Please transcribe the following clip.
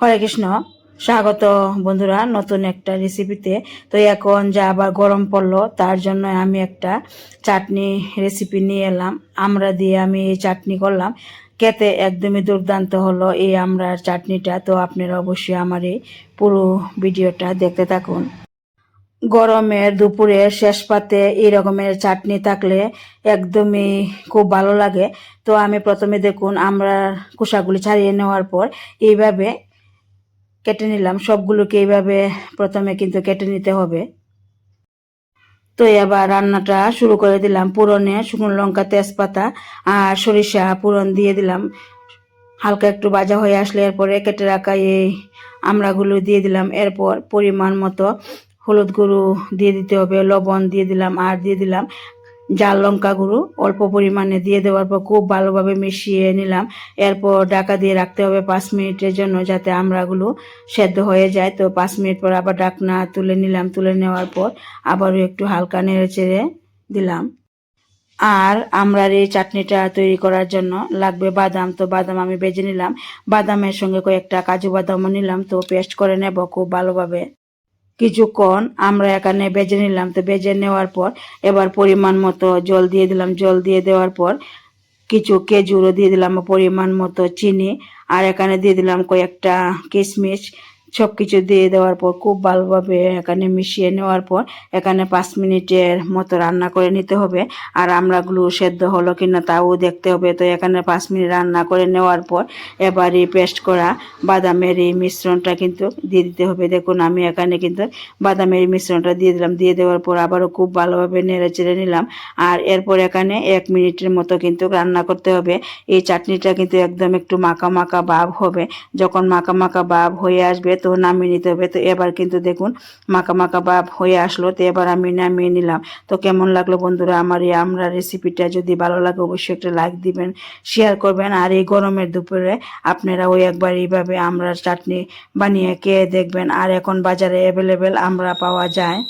হরে কৃষ্ণ। স্বাগত বন্ধুরা, নতুন একটা রেসিপিতে তো এখন যা আবার গরম পড়ল, তার জন্য আমি একটা চাটনি রেসিপি নিয়ে এলাম। আমরা দিয়ে আমি এই চাটনি করলাম। খেতে একদমই দুর্দান্ত হলো এই আমরার চাটনিটা। তো আপনারা অবশ্যই আমার এই পুরো ভিডিওটা দেখতে থাকুন। গরমের দুপুরে শেষ পাতে এই রকমের চাটনি থাকলে একদমই খুব ভালো লাগে। তো আমি প্রথমে দেখুন, আমরা খোসাগুলি ছাড়িয়ে নেওয়ার পর এইভাবে কেটে নিলাম। সবগুলোকে এইভাবে প্রথমে কিন্তু কেটে নিতে হবে। তো এবার রান্নাটা শুরু করে দিলাম। পুরনে শুকনো লঙ্কা, তেজপাতা আর সরিষা পুরন দিয়ে দিলাম। হালকা একটু ভাজা হয়ে আসলে এরপরে কেটে রাখা এই আমড়াগুলো দিয়ে দিলাম। এরপর পরিমাণ মতো হলুদ গুঁড়ো দিয়ে দিতে হবে, লবণ দিয়ে দিলাম আর দিয়ে দিলাম জাল লঙ্কা গুঁড়ো অল্প পরিমাণে দিয়ে দেওয়ার পর খুব ভালোভাবে মিশিয়ে নিলাম। এরপর ঢাকা দিয়ে রাখতে হবে পাঁচ মিনিটের জন্য যাতে আমড়াগুলো সেদ্ধ হয়ে যায়। তো পাঁচ মিনিট পর আবার ডাকনা তুলে নিলাম। তুলে নেওয়ার পর আবারও একটু হালকা নেড়ে চেড়ে দিলাম। আর আমরার এই চাটনিটা তৈরি করার জন্য লাগবে বাদাম। তো বাদাম আমি বেজে নিলাম। বাদামের সঙ্গে কয়েকটা কাজু বাদামও নিলাম। তো পেস্ট করে নেব খুব ভালোভাবে। কিছুক্ষণ আমরা এখানে বেজে নিলাম। তো বেজে নেওয়ার পর এবার পরিমাণ মতো জল দিয়ে দিলাম। জল দিয়ে দেওয়ার পর কিছু খেজুরও দিয়ে দিলাম পরিমাণ মতো চিনি। আর এখানে দিয়ে দিলাম কয়েকটা কিশমিশ। সব কিছু দিয়ে দেওয়ার পর খুব ভালোভাবে এখানে মিশিয়ে নেওয়ার পর এখানে পাঁচ মিনিটের মতো রান্না করে নিতে হবে। আর আমরাগুলো সেদ্ধ হলো কিনা তাও দেখতে হবে। তো এখানে পাঁচ মিনিট রান্না করে নেওয়ার পর এবার পেস্ট করা বাদামের এই মিশ্রণটা কিন্তু দিয়ে দিতে হবে। দেখুন, আমি এখানে কিন্তু বাদামের মিশ্রণটা দিয়ে দিলাম। দিয়ে দেওয়ার পর আবারও খুব ভালোভাবে নেড়ে চেড়ে নিলাম। আর এরপর এখানে এক মিনিটের মতো কিন্তু রান্না করতে হবে। এই চাটনিটা কিন্তু একদম একটু মাখা মাখা ভাব হবে। যখন মাখা মাখা ভাব হয়ে আসবে তো নামিয়ে নিতে হবে। তো এবার কিন্তু দেখুন, মাখা মাখা ভাব হয়ে আসলো। তো এবার আমি নামিয়ে নিলাম। তো কেমন লাগল বন্ধুরা আমার এই আমরা রেসিপিটা যদি ভালো লাগে অবশ্যই একটা লাইক দিবেন শেয়ার করবেন। আর এই গরমের দুপুরে আপনারা ওই একবার এইভাবে আমরা চাটনি বানিয়ে খেয়ে দেখবেন। আর এখন বাজারে অ্যাভেলেবেল আমরা পাওয়া যায়।